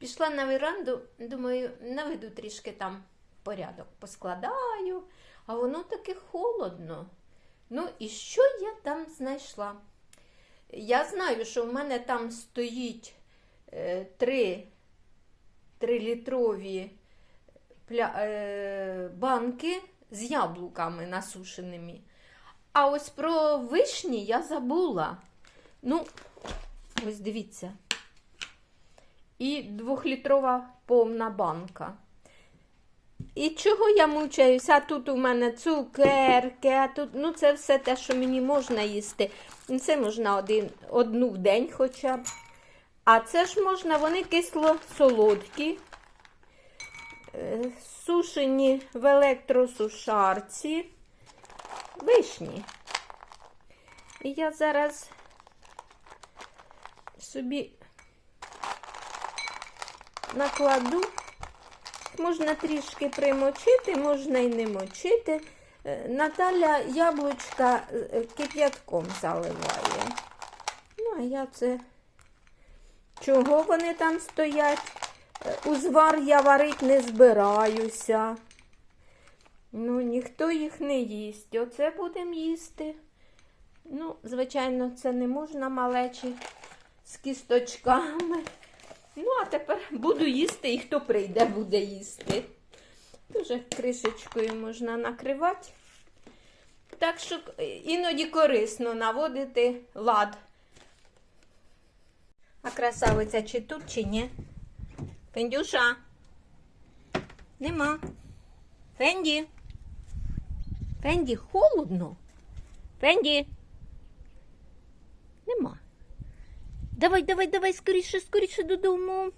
Пішла на веранду, думаю, наведу трішки там порядок, поскладаю, а воно таки холодно. Ну і що я там знайшла? Я знаю, що в мене там стоїть е, три, трилітрові е, банки з яблуками насушеними. А ось про вишні я забула. Ну, ось дивіться. І двохлітрова повна банка. І чого я мучаюся? Тут у мене цукерки, а тут, ну це все те, що мені можна їсти. Це можна один, одну в день хоча б. А це ж можна, вони кисло-солодкі, е, сушені в електросушарці, вишні. І я зараз собі накладу. Можна трішки примочити, можна і не мочити. Е, Наталя яблучка е, кип'ятком заливає. Ну, а я це. Чого вони там стоять? Е, Узвар я варить не збираюся. Ну, ніхто їх не їсть. Оце будемо їсти. Ну, звичайно, це не можна малечі з кісточками. Ну, а тепер буду їсти і хто прийде, буде їсти. Дуже кришечкою можна накривати. Так що іноді корисно наводити лад. А красавиця чи тут, чи ні? Фендюша. Нема. Фенді. Фенді, холодно. Фенді. Нема. Давай, давай, давай, скоріше, скоріше додому.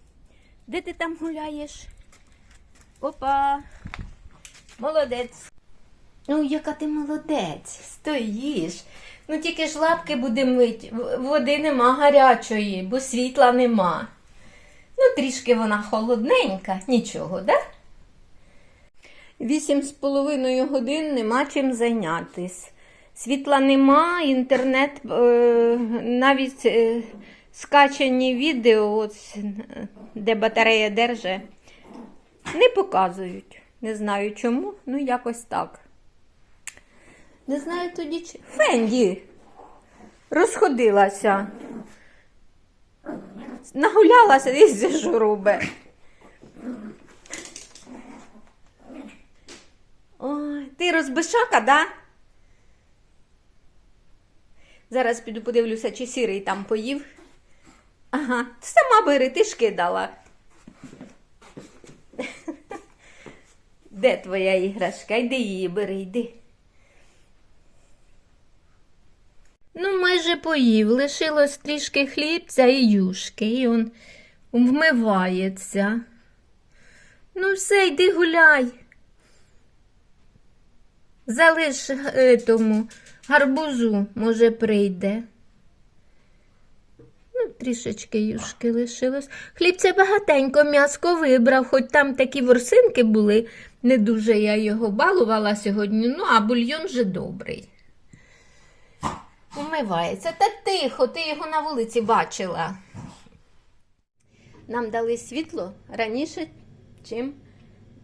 Де ти там гуляєш? Опа. Молодець. Ну, яка ти молодець. Стоїш. Ну тільки ж лапки будемо мить. Води нема гарячої, бо світла нема. Ну, трішки вона холодненька, нічого, да? Вісім з половиною годин нема чим зайнятись. Світла нема, інтернет, е, навіть е, скачані відео, ось, де батарея держить, не показують. Не знаю чому, ну якось так. Не знаю тоді чи. Фенді розходилася. Нагулялася і зі журуби. Ой, ти розбишака, да? Зараз піду подивлюся, чи сірий там поїв. Ага, сама бери, ти ж кидала. Де твоя іграшка? Йди її бери, йди. Ну, майже поїв. Лишилось трішки хлібця і юшки, і он вмивається. Ну, все, йди гуляй. Залиш е, тому гарбузу, може, прийде. Трішечки юшки лишилось. Хлібця багатенько м'яско вибрав, хоч там такі ворсинки були. Не дуже я його балувала сьогодні, ну, а бульйон вже добрий. Умивається. Та тихо, ти його на вулиці бачила. Нам дали світло раніше, чим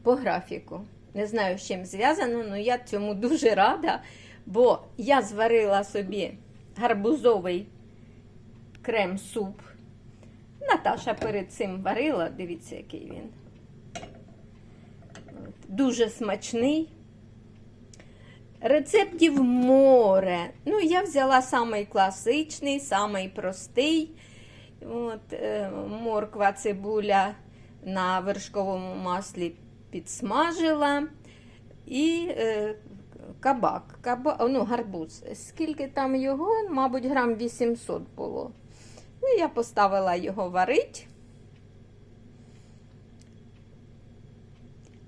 по графіку. Не знаю, з чим зв'язано, але я цьому дуже рада, бо я зварила собі гарбузовий крем-суп. Наташа перед цим варила, дивіться, який він. Дуже смачний. Рецептів море. Ну, я взяла самий класичний, самий простий. От, е, морква, цибуля на вершковому маслі підсмажила. І е, кабак, каба, ну, гарбуз. Скільки там його, мабуть, грам 800 було. Ну, я поставила його варить.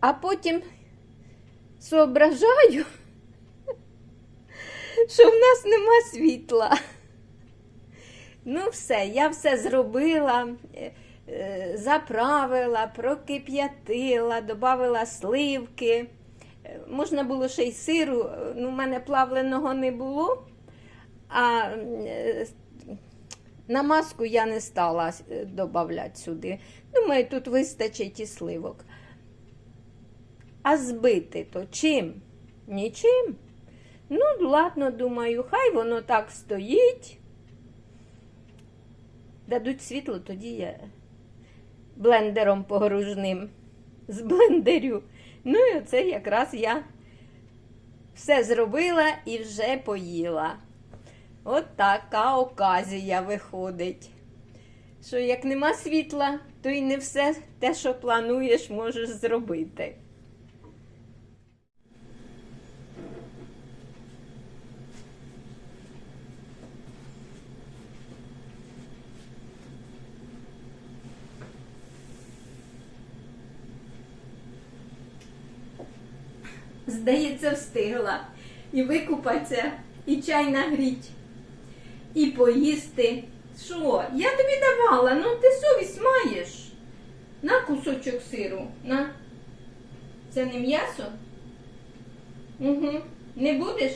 А потім соображаю, що в нас нема світла. Ну, все, я все зробила, е, е, заправила, прокип'ятила, додала сливки. Е, Можна було ще й сиру, ну, в мене плавленого не було. А На маску я не стала додавати сюди. Думаю, тут вистачить і сливок. А збити то чим? Нічим. Ну, ладно, думаю, хай воно так стоїть. Дадуть світло, тоді я блендером погружним з блендерю. Ну і оце якраз я все зробила і вже поїла. От така оказія виходить. Що як нема світла, то й не все те, що плануєш, можеш зробити. Здається, встигла. І викупатися, і чай нагріть, і поїсти. Що? Я тобі давала, ну ти совість маєш. На кусочок сиру. На. Це не м'ясо? Угу. Не будеш?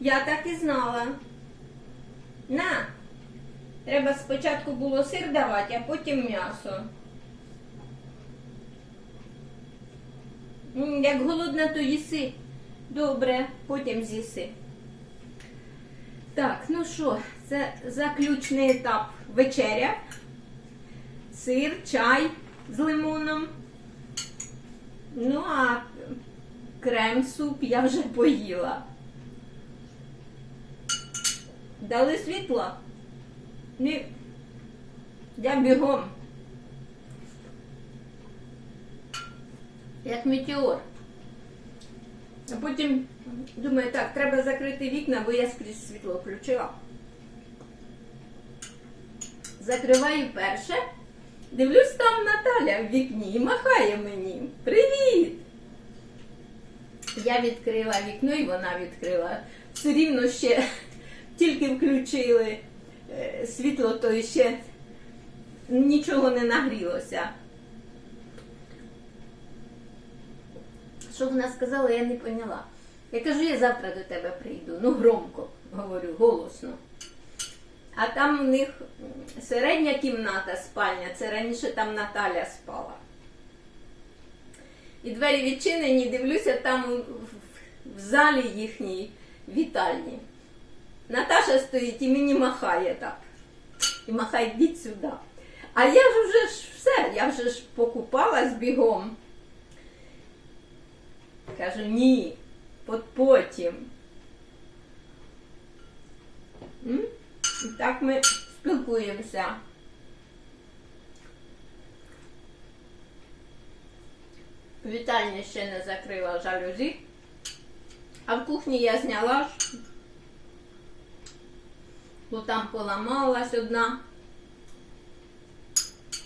Я так і знала. На. Треба спочатку було сир давати, а потім м'ясо. Як голодна, то їси. Добре, потім з'їси. Так, ну що, це заключний етап вечеря. Сир, чай з лимоном. Ну, а крем-суп я вже поїла. Дали світло? Ні. Я бігом. Як метеор. А потім думаю, так, треба закрити вікна, бо я скрізь світло включила. Закриваю перше. Дивлюсь, там Наталя в вікні і махає мені. Привіт! Я відкрила вікно і вона відкрила. Все рівно ще тільки включили е, світло, то ще нічого не нагрілося. Що вона сказала, я не поняла. Я кажу, я завтра до тебе прийду. Ну, громко говорю, голосно. А там у них середня кімната спальня, це раніше там Наталя спала. І двері відчинені, дивлюся, там в, залі їхній вітальні. Наташа стоїть і мені махає так. І махає, йдіть сюди. А я ж вже ж все, я вже ж покупалась бігом. Кажу, ні, от потім. І так ми спілкуємося. Вітальня ще не закрила жалюзі. А в кухні я зняла бо там поламалась одна.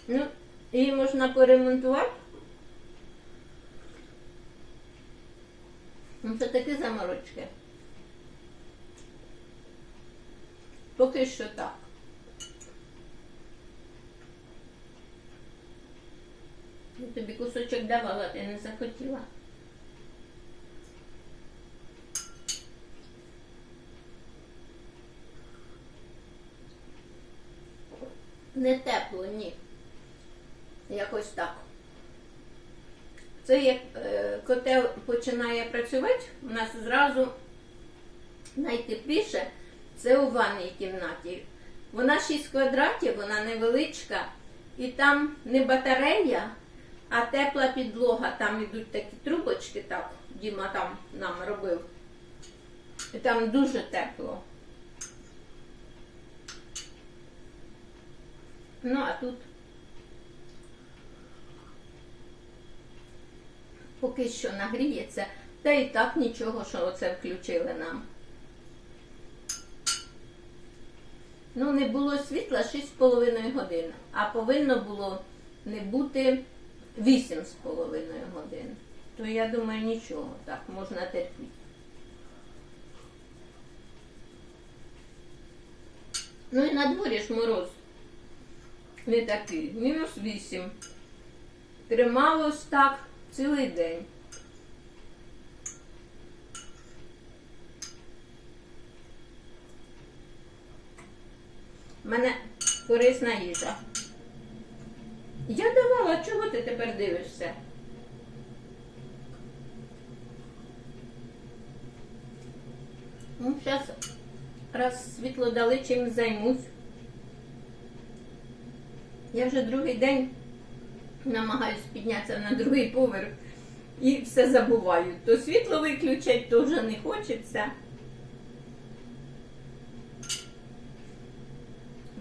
Ну, її можна поремонтувати. Ну, це такі заморочки. Поки що так. Я тобі кусочок давала, ти не захотіла. Не тепло, ні. Якось так. Це як е, котел починає працювати, у нас зразу найтепліше це у ванній кімнаті. Вона 6 квадратів, вона невеличка, і там не батарея, а тепла підлога. Там йдуть такі трубочки, так, Діма там нам робив. І там дуже тепло. Ну, а тут поки що нагріється, та і так нічого, що оце включили нам. Ну, не було світла 6,5 годин, а повинно було не бути 8,5 годин. То я думаю, нічого, так, можна терпіти. Ну і на дворі ж мороз не такий, мінус 8. Трималось так цілий день. У мене корисна їжа. Я давала, чого ти тепер дивишся? Ну, зараз, раз світло дали, чим займусь. Я вже другий день намагаюсь піднятися на другий поверх і все забуваю. То світло виключать, то вже не хочеться.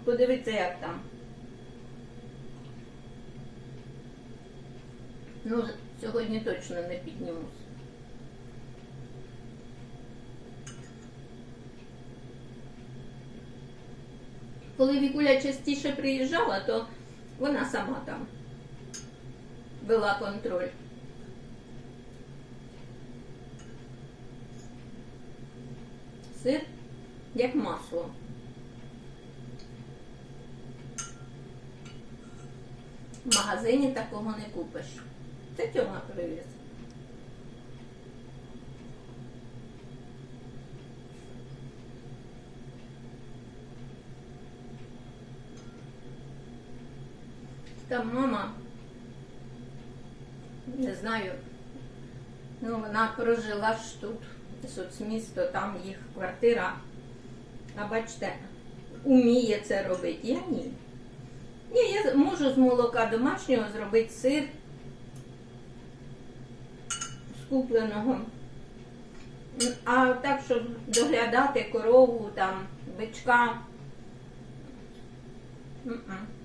Подивіться, як там. Ну, сьогодні точно не піднімусь. Коли Вікуля частіше приїжджала, то вона сама там вела контроль. Сир як масло. В магазині такого не купиш. Це Тьома привіз. Там мама, не знаю, ну вона прожила ж тут, соцмісто, там їх квартира. А бачите, уміє це робити. Я ні. Ні, я можу з молока домашнього зробити сир з купленого. А так, щоб доглядати корову, там, бичка. м-м.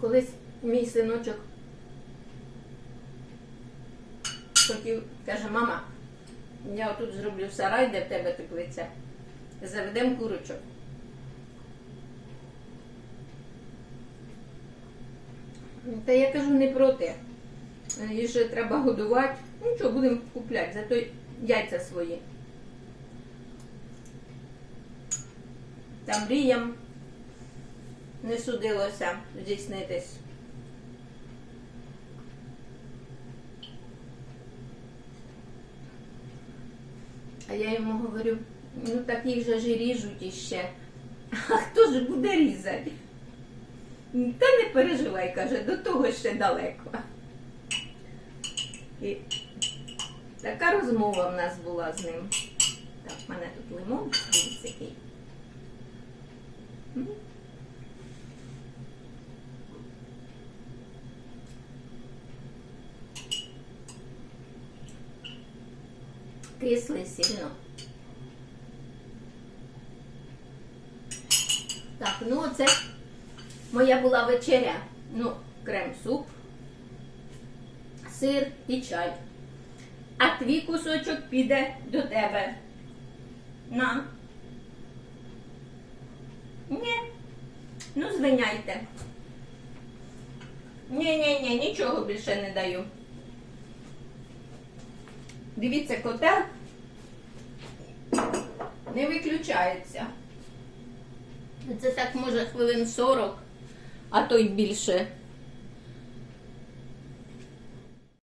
Колись мій синочок хотів, каже, мама, я тут зроблю сарай, де в тебе теплиця. Заведемо курочок. Та я кажу, не проти. Її ще треба годувати. Ну що, будемо купляти, зато яйця свої. Там мріям не судилося здійснитись. А я йому говорю, ну так їх же ж і ріжуть іще. А хто ж буде різати? Та не переживай, каже, до того ще далеко. І така розмова в нас була з ним. Так, в мене тут лимон, який. М. Кислий сильно. Так, ну оце моя була вечеря. Ну, крем-суп, сир і чай. А твій кусочок піде до тебе. На. Ні. Ну, звиняйте. Ні-ні-ні, нічого більше не даю. Дивіться, котел не виключається. Це так може хвилин 40, а то й більше.